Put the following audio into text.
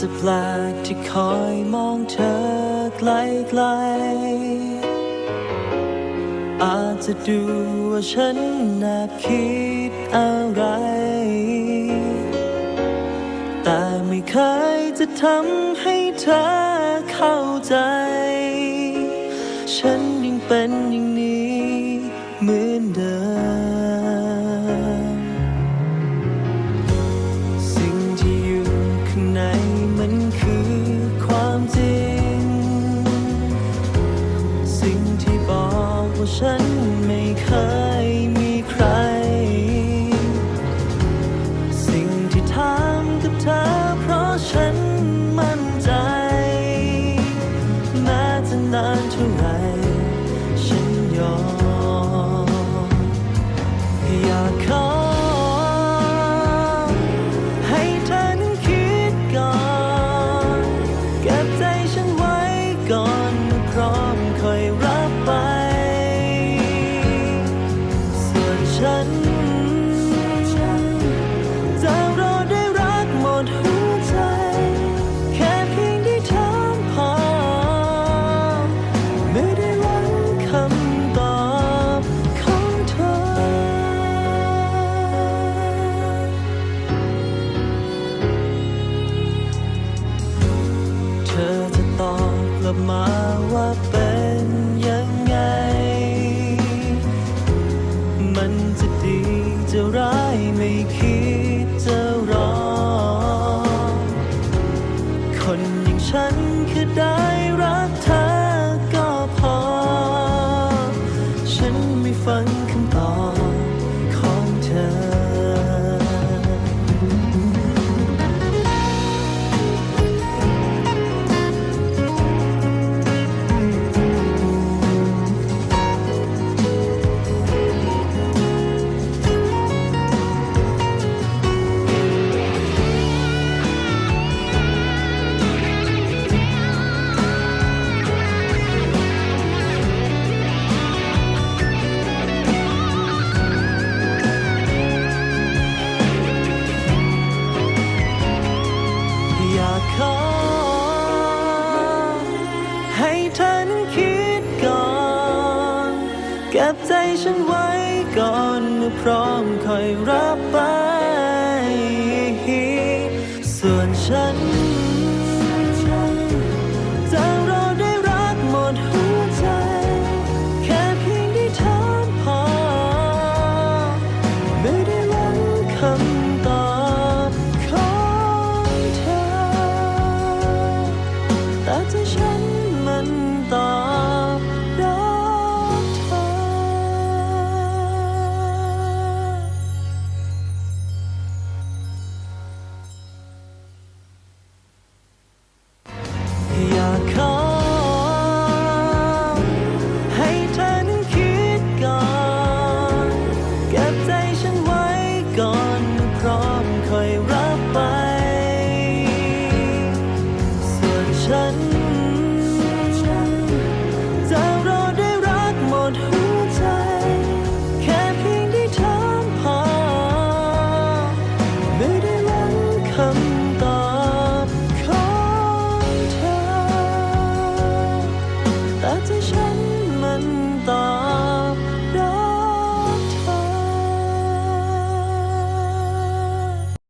จะแปลกที่คอยมองเธอไกลๆอาจจะดูว่าฉันแอบคิดอะไร แต่ไม่เคยจะทำให้เธอเข้าใจ ฉันยังเป็นอย่างนี้ บมาว่าเป็นยังไง มันจะดีจะร้ายไม่คิดจะรอ คนอย่างฉันคือได้รักเธอ เก็บใจฉันไว้ก่อนเมื่พร้อมคอยรับไป ส่วนฉัน 了最深